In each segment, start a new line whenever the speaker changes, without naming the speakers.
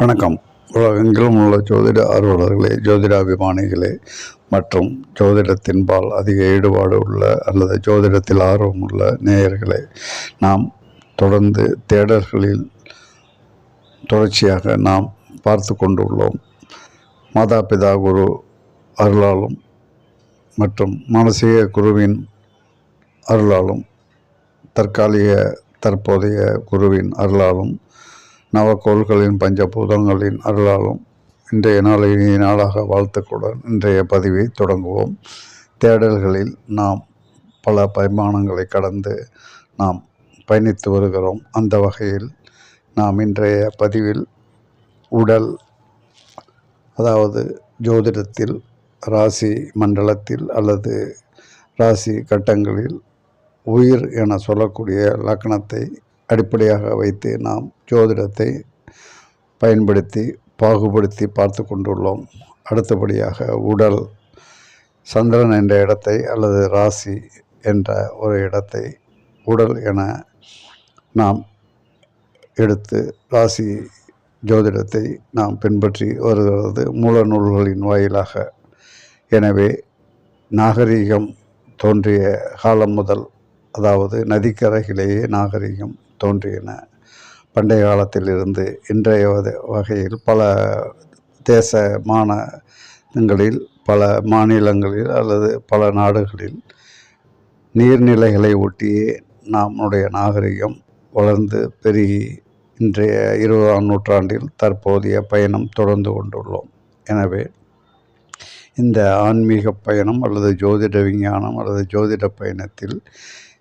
வணக்கம். உலகெங்கிலும் உள்ள ஜோதிட ஆர்வலர்களே ஜோதிடாபிமானிகளே மற்றும் ஜோதிடத்தின்பால் அதிக ஈடுபாடு உள்ள அல்லது ஜோதிடத்தில் ஆர்வம் உள்ள நேயர்களே நாம் தொடர்ந்து தேடல்களில் தொடர்ச்சியாக நாம் பார்த்து கொண்டுள்ளோம். மாதா பிதா குரு அருளாலும் மற்றும் மானசீக குருவின் அருளாலும் தற்காலிக தற்போதைய குருவின் அருளாலும் நவக்கோள்களின் பஞ்சபூதங்களின் அருளாலும் இன்றைய நாளை இனிய நாளாக வாழ்த்துக்களுடன் இன்றைய பதிவை தொடங்குவோம். தேடல்களில் நாம் பல பரிமாணங்களை கடந்து நாம் பயணித்து வருகிறோம். அந்த வகையில் நாம் இன்றைய பதிவில் உடல் அதாவது ஜோதிடத்தில் ராசி மண்டலத்தில் அல்லது ராசி கட்டங்களில் உயிர் என சொல்லக்கூடிய லக்கணத்தை அடிப்படையாக வைத்து நாம் ஜோதிடத்தை பயன்படுத்தி பாகுபடுத்தி பார்த்து கொண்டுள்ளோம். அடுத்தபடியாக உடல் சந்திரன் என்ற இடத்தை அல்லது ராசி என்ற ஒரு இடத்தை உடல் என நாம் எடுத்து ராசி ஜோதிடத்தை நாம் பின்பற்றி வருகிறது. மூல நூல்களின் வாயிலாக. எனவே நாகரீகம் தோன்றிய காலம் முதல் அதாவது நதிக்கரையிலேயே நாகரிகம் தோன்றின. பண்டைய காலத்திலிருந்து இன்றைய வகையில் பல தேச மாநிலங்களில் பல மாநிலங்களில் அல்லது பல நாடுகளில் நீர்நிலைகளை ஒட்டியே நம்முடைய நாகரிகம் வளர்ந்து பெருகி இன்றைய இருபதாம் நூற்றாண்டில் தற்போதைய பயணம் தொடர்ந்து கொண்டுள்ளோம். எனவே இந்த ஆன்மீக பயணம் அல்லது ஜோதிட விஞ்ஞானம் அல்லது ஜோதிட பயணத்தில்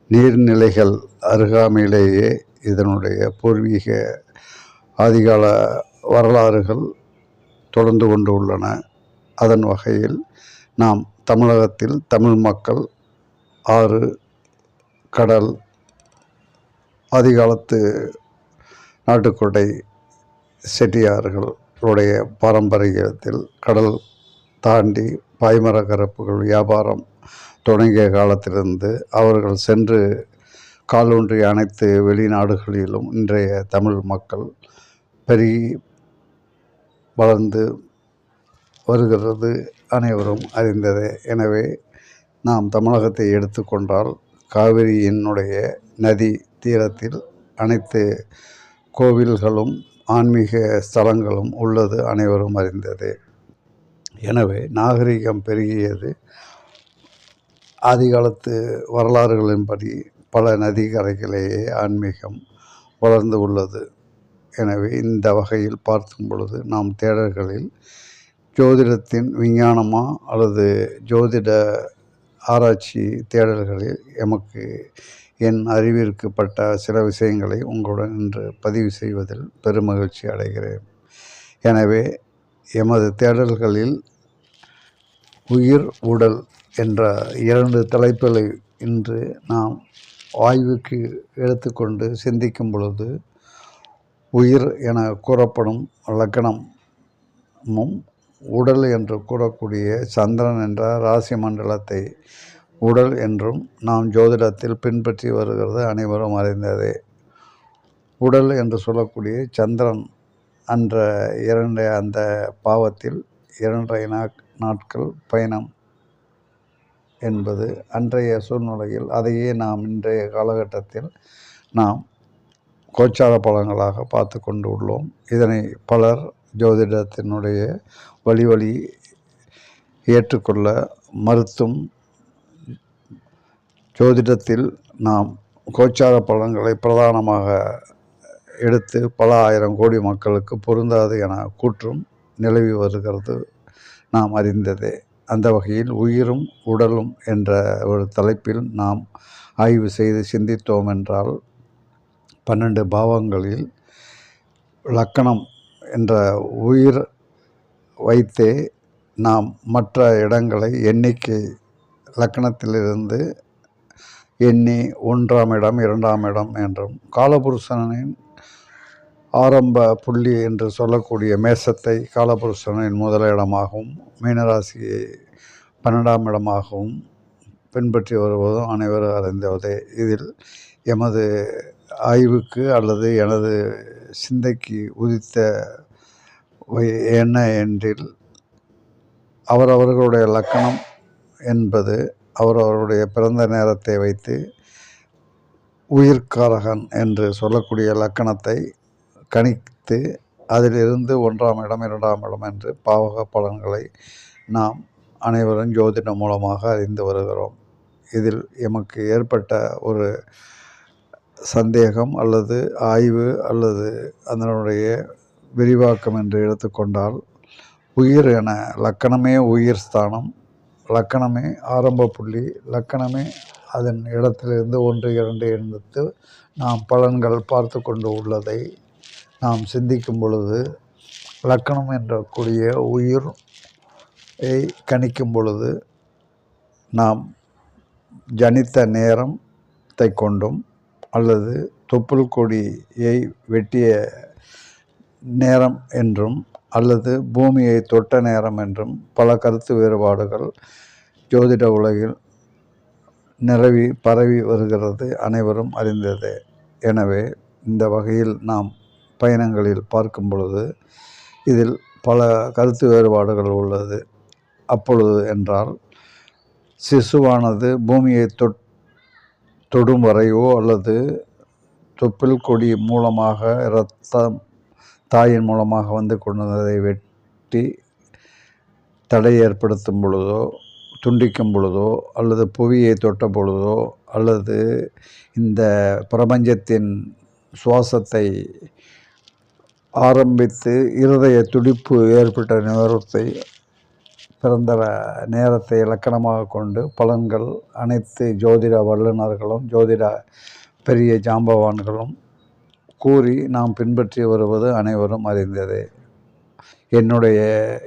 நீர்நிலைகள் அருகாமையிலேயே இதனுடைய பூர்வீக ஆதிகால வரலாறுகள் தொடர்ந்து கொண்டு உள்ளன. அதன் வகையில் நாம் தமிழகத்தில் தமிழ் மக்கள் ஆறு கடல் ஆதிகாலத்து நாட்டுக்கோட்டை செட்டியார்களுடைய பாரம்பரியத்தில் கடல் தாண்டி பாய்மர கரப்புகள் வியாபாரம் தொடங்கிய காலத்திலிருந்து அவர்கள் சென்று காலூன்றிய அனைத்து வெளிநாடுகளிலும் இன்றைய தமிழ் மக்கள் பெருகி வளர்ந்து வருகிறது அனைவரும் அறிந்ததே. எனவே நாம் தமிழகத்தை எடுத்துக்கொண்டால் காவிரியினுடைய நதி தீரத்தில் அனைத்து கோவில்களும் ஆன்மீக ஸ்தலங்களும் உள்ளது அனைவரும் அறிந்தது. எனவே நாகரிகம் பெருகியது ஆதிகாலத்து வரலாறுகளின்படி பல நதிக்கரைகளிலேயே ஆன்மீகம் வளர்ந்து உள்ளது. எனவே இந்த வகையில் பார்க்கும் பொழுது நாம் தேடல்களில் ஜோதிடத்தின் விஞ்ஞானமா அல்லது ஜோதிட ஆராய்ச்சி தேடல்களில் எமக்கு என் அறிவிற்குப்பட்ட சில விஷயங்களை உங்களுடன் இன்று பதிவு செய்வதில் பெருமகிழ்ச்சி அடைகிறேன். எனவே எமது தேடல்களில் உயிர் உடல் என்ற இரண்டு தலைப்புகளை இன்று நாம் ஆய்வுக்கு எடுத்துக்கொண்டு சிந்திக்கும் பொழுது உயிர் என கூறப்படும் லக்கணமும் உடல் என்று கூறக்கூடிய சந்திரன் என்ற ராசி மண்டலத்தை உடல் என்றும் நாம் ஜோதிடத்தில் பின்பற்றி வருகிறது அனைவரும் அறிந்ததே. உடல் என்று சொல்லக்கூடிய சந்திரன் என்ற இரண்டு அந்த பாவத்தில் இரண்டரை நாட்கள் பயணம் என்பது அன்றைய சூழ்நிலையில் அதையே நாம் இன்றைய காலகட்டத்தில் நாம் கோச்சார பழங்களாக பார்த்து கொண்டு உள்ளோம். இதனை பலர் ஜோதிடத்தினுடைய வழி வழி ஏற்றுக்கொள்ள மறுத்தும் ஜோதிடத்தில் நாம் கோச்சார பலன்களை பிரதானமாக எடுத்து பல ஆயிரம் கோடி மக்களுக்கு பொருந்தாது என கூற்றும் நிலவி வருகிறது நாம் அறிந்ததே. அந்த வகையில் உயிரும் உடலும் என்ற ஒரு தலைப்பில் நாம் ஆய்வு செய்து சிந்தித்தோம் என்றால் பன்னெண்டு பாவங்களில் லக்கணம் என்ற உயிர் வைத்தே நாம் மற்ற இடங்களை எண்ணிக்கை லக்கணத்திலிருந்து எண்ணி ஒன்றாம் இடம் இரண்டாம் இடம் என்றும் காலபுருஷனின் ஆரம்ப புள்ளி என்று சொல்லக்கூடிய மேசத்தை காலபுருஷனின் முதல் இடமாகவும் மீனராசியை பன்னெண்டாம் இடமாகவும் பின்பற்றி வருவதும் அனைவரும் அறிந்தவதே இதில் எமது ஆய்வுக்கு அல்லது எனது சிந்தைக்கு உதித்த என்ன என்றில் அவரவர்களுடைய லக்கணம் என்பது அவரவருடைய பிறந்த நேரத்தை வைத்து உயிர்காரகன் என்று சொல்லக்கூடிய லக்கணத்தை கணித்து அதிலிருந்து ஒன்றாம் இடம் இரண்டாம் இடம் என்று பாவக பலன்களை நாம் அனைவரும் ஜோதிடம் மூலமாக அறிந்து வருகிறோம். இதில் எமக்கு ஏற்பட்ட ஒரு சந்தேகம் அல்லது ஆய்வு அல்லது அதனுடைய விரிவாக்கம் என்று எடுத்துக்கொண்டால் உயிர் என லக்கணமே உயிர் ஸ்தானம் லக்கணமே ஆரம்ப புள்ளி லக்கணமே அதன் இடத்திலிருந்து ஒன்று இரண்டு என்பது நாம் பலன்கள் பார்த்து கொண்டு உள்ளதை நாம் சிந்திக்கும் பொழுது லக்கணம் என்ற கூடிய கணிக்கும் பொழுது நாம் ஜனித்த நேரத்தை கொண்டும் அல்லது தொப்புள் கொடியை வெட்டிய நேரம் என்றும் அல்லது பூமியை தொட்ட நேரம் என்றும் பல கருத்து வேறுபாடுகள் ஜோதிட உலகில் நிறவி பரவி வருகிறது அனைவரும் அறிந்ததே. எனவே இந்த வகையில் நாம் பயணங்களில் பார்க்கும் பொழுது இதில் பல கருத்து வேறுபாடுகள் உள்ளது. அப்பொழுது என்றால் சிசுவானது பூமியை தொட் தொடும் வரையோ அல்லது தொப்பில் கொடி மூலமாக இரத்தம் தாயின் மூலமாக வந்து கொண்டதை வெட்டி தடை ஏற்படுத்தும் பொழுதோ துண்டிக்கும் பொழுதோ அல்லது புவியை தொட்ட பொழுதோ அல்லது இந்த பிரபஞ்சத்தின் சுவாசத்தை ஆரம்பித்து இருதய துடிப்பு ஏற்பட்ட நேரத்தை பிறந்த நேரத்தை இலக்கணமாக கொண்டு பலன்கள் அனைத்து ஜோதிட வல்லுநர்களும் ஜோதிட பெரிய ஜாம்பவான்களும் கூறி நாம் பின்பற்றி வருவது அனைவரும் அறிந்ததே. என்னுடைய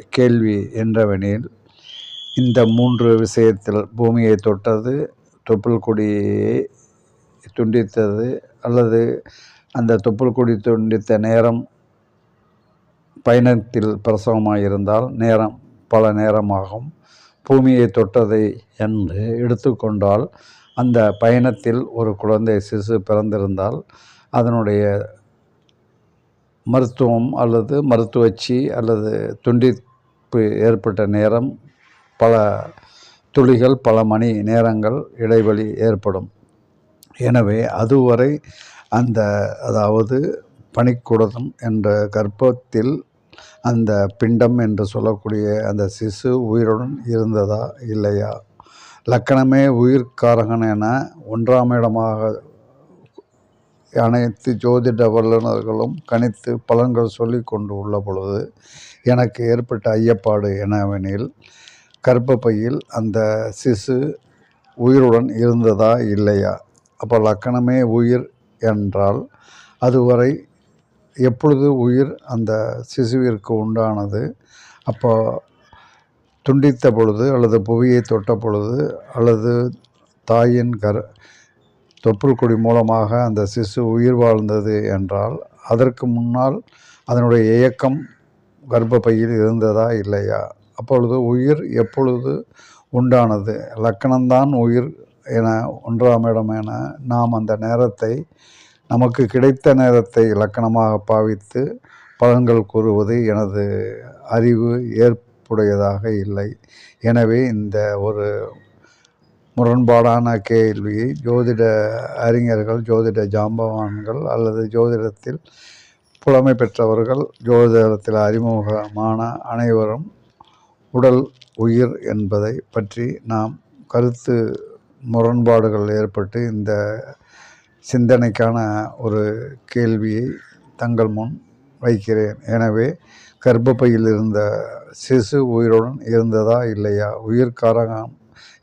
கேள்வி என்றவெனில் இந்த மூன்று விஷயத்தில் பூமியை தொட்டது தொப்புள் கொடியை துண்டித்தது அல்லது அந்த தொப்புள் கொடி துண்டித்த நேரம் பயணத்தில் பிரசவமாக இருந்தால் நேரம் பல நேரமாகும். பூமியை தொட்டதை என்று எடுத்துக்கொண்டால் அந்த பயணத்தில் ஒரு குழந்தை சிசு பிறந்திருந்தால் அதனுடைய மருத்துவம் அல்லது மருத்துவச்சி அல்லது துண்டிப்பு ஏற்பட்ட நேரம் பல துளிகள் பல மணி நேரங்கள் இடைவெளி ஏற்படும். எனவே அதுவரை அந்த அதாவது பனிக்குடதம் என்ற கர்ப்பத்தில் அந்த பிண்டம் என்று சொல்லக்கூடிய அந்த சிசு உயிருடன் இருந்ததா இல்லையா? லக்கணமே உயிர்காரகன் என ஒன்றாம் இடமாக அனைத்து ஜோதிட வல்லுநர்களும் கணித்து பலன்கள் சொல்லி கொண்டு உள்ள பொழுது எனக்கு ஏற்பட்ட ஐயப்பாடு என்னவெனில் கர்ப்பப்பையில் அந்த சிசு உயிருடன் இருந்ததா இல்லையா? அப்போ லக்கணமே உயிர் என்றால் அதுவரை எப்பொழுது உயிர் அந்த சிசுவிற்கு உண்டானது அப்போ துண்டித்த பொழுது அல்லது புவியை தொட்ட பொழுது அல்லது தாயின் கர் தொப்புள் கொடி மூலமாக அந்த சிசு உயிர் வாழ்ந்தது என்றால் அதற்கு முன்னால் அதனுடைய இயக்கம் கர்ப்பப்பையில் இருந்ததா இல்லையா? அப்பொழுது உயிர் எப்பொழுது உண்டானது? லக்கணம்தான் உயிர் என ஒன்றாம் இடம் என நாம் அந்த நேரத்தை நமக்கு கிடைத்த நேரத்தை இலக்கணமாக பாவித்து பலன்கள் கூறுவது எனது அறிவு ஏற்புடையதாக இல்லை. எனவே இந்த ஒரு முரண்பாடான கேள்வியை ஜோதிட அறிஞர்கள் ஜோதிட ஜாம்பவான்கள் அல்லது ஜோதிடத்தில் புலமை பெற்றவர்கள் ஜோதிடத்தில் அறிமுகமான அனைவரும் உடல் உயிர் என்பதை பற்றி நாம் கருத்து முரண்பாடுகள் ஏற்பட்டு இந்த சிந்தனைக்கான ஒரு கேள்வியை தங்கள் முன் வைக்கிறேன். எனவே கர்ப்பப்பையில் இருந்த சிசு உயிருடன் இருந்ததா இல்லையா? உயிர்காரகம்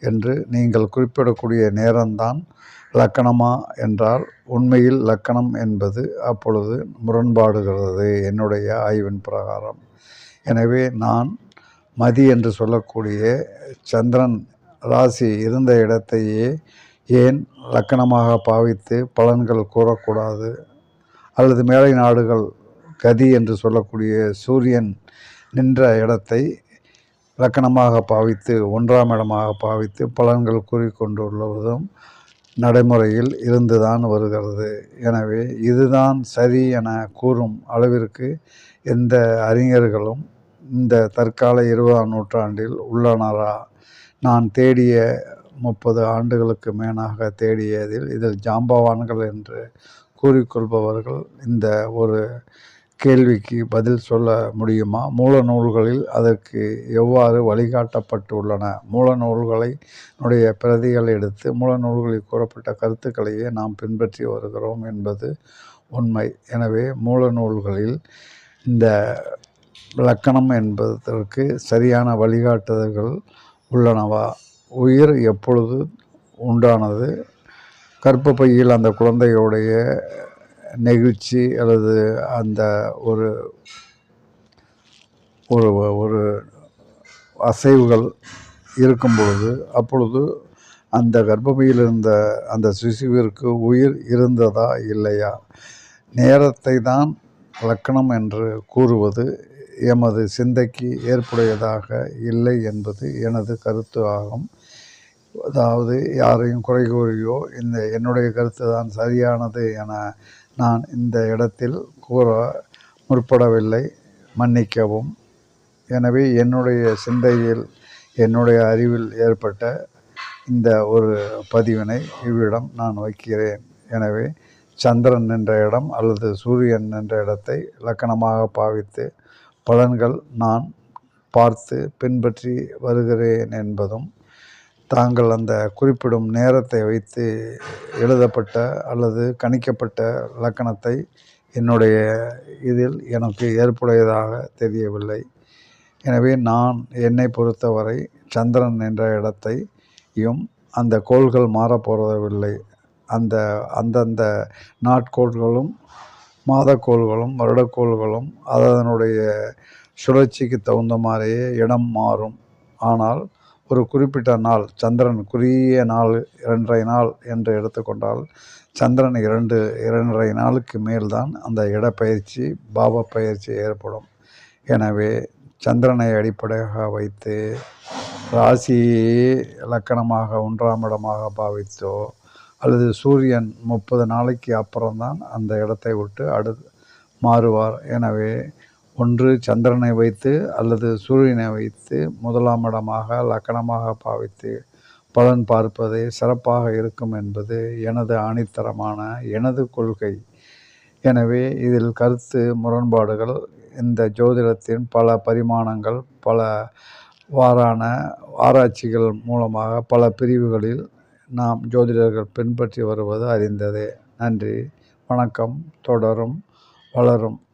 என்று நீங்கள் குறிப்பிடக்கூடிய நேரம்தான் லக்கணமா என்றால் உண்மையில் லக்கணம் என்பது அப்பொழுது முரண்பாடுகிறது என்னுடைய ஆய்வின் பிரகாரம். எனவே நான் மதி என்று சொல்லக்கூடிய சந்திரன் ராசி இருந்த இடத்தையே ஏன் லக்கணமாக பாவித்து பலன்கள் கூறக்கூடாது? அல்லது மேலை நாடுகள் கதி என்று சொல்லக்கூடிய சூரியன் நின்ற இடத்தை லக்கணமாக பாவித்து ஒன்றாம் இடமாக பாவித்து பலன்கள் கூறிக்கொண்டுள்ளதும் நடைமுறையில் இருந்துதான் வருகிறது. எனவே இதுதான் சரி என கூறும் அளவிற்கு எந்த அறிஞர்களும் இந்த தற்கால இருபதாம் நூற்றாண்டில் உள்ளனரா? நான் தேடிய முப்பது ஆண்டுகளுக்கு மேலாக தேடியதில் இதில் ஜாம்பவான்கள் என்று கூறிக்கொள்பவர்கள் இந்த ஒரு கேள்விக்கு பதில் சொல்ல முடியுமா? மூல நூல்களில் அதற்கு எவ்வாறு வழிகாட்டப்பட்டுள்ளன? மூல நூல்களை உடைய பிரதிகள் எடுத்து மூல நூல்களில் கூறப்பட்ட கருத்துக்களையே நாம் பின்பற்றி வருகிறோம் என்பது உண்மை. எனவே மூல நூல்களில் இந்த இலக்கணம் என்பதற்கு சரியான வழிகாட்டுதல்கள் உள்ளனவா? உயிர் எப்பொழுது உண்டானது? கற்பப்பையில் அந்த குழந்தையுடைய நெகிழ்ச்சி அல்லது அந்த ஒரு ஒரு ஒரு அசைவுகள் இருக்கும் பொழுது அப்பொழுது அந்த கர்ப்பப்பையில் இருந்த அந்த சிசுவிற்கு உயிர் இருந்ததா இல்லையா? நேரத்தை தான் இலக்கணம் என்று கூறுவது எமது சிந்தைக்கு ஏற்புடையதாக இல்லை என்பது எனது கருத்து ஆகும். அதாவது யாரையும் குறை கூறியோ இந்த என்னுடைய கருத்து தான் சரியானது என நான் இந்த இடத்தில் கூற முற்படவில்லை மன்னிக்கவும். எனவே என்னுடைய சிந்தையில் என்னுடைய அறிவில் ஏற்பட்ட இந்த ஒரு பதிவினை இவ்விடம் நான் வைக்கிறேன். எனவே சந்திரன் என்ற இடம் அல்லது சூரியன் என்ற இடத்தை இலக்கணமாக பாவித்து பலன்கள் நான் பார்த்து பின்பற்றி வருகிறேன் என்பதும் தாங்கள் அந்த குறிப்பிடும் நேரத்தை வைத்து எழுதப்பட்ட அல்லது கணிக்கப்பட்ட இலக்கணத்தை என்னுடைய இதில் எனக்கு ஏற்புடையதாக தெரியவில்லை. எனவே நான் என்னை பொறுத்தவரை சந்திரன் என்ற இடத்தையும் அந்த கோள்கள் மாறப்போவதில்லை. அந்த அந்தந்த நாட்கோள்களும் மாதக்கோள்களும் வருடக்கோள்களும் அதனுடைய சுழற்சிக்கு தகுந்த மாதிரியே இடம் மாறும். ஆனால் ஒரு குறிப்பிட்ட நாள் சந்திரன் குறுகிய நாள் இரண்டரை நாள் என்று எடுத்துக்கொண்டால் சந்திரன் இரண்டு இரண்டரை நாளுக்கு மேல்தான் அந்த இடப்பெயர்ச்சி பாவ பயிற்சி ஏற்படும். எனவே சந்திரனை அடிப்படையாக வைத்து ராசியை இலக்கணமாக ஒன்றாம் இடமாக பாவித்தோ அல்லது சூரியன் முப்பது நாளைக்கு அப்புறம்தான் அந்த இடத்தை விட்டு அடு மாறுவார். எனவே ஒன்று சந்திரனை வைத்து அல்லது சூரியனை வைத்து முதலாம் இடமாக லக்கணமாக பாவித்து பலன் பார்ப்பதே சிறப்பாக இருக்கும் என்பது எனது ஆணித்தரமான எனது கொள்கை. எனவே இதில் கருத்து முரண்பாடுகள் இந்த ஜோதிடத்தின் பல பரிமாணங்கள் பல வாரான ஆராய்ச்சிகள் மூலமாக பல பிரிவுகளில் நாம் ஜோதிடர்கள் பின்பற்றி வருவது அறிந்ததே. நன்றி. வணக்கம். தொடரும். வளரும்.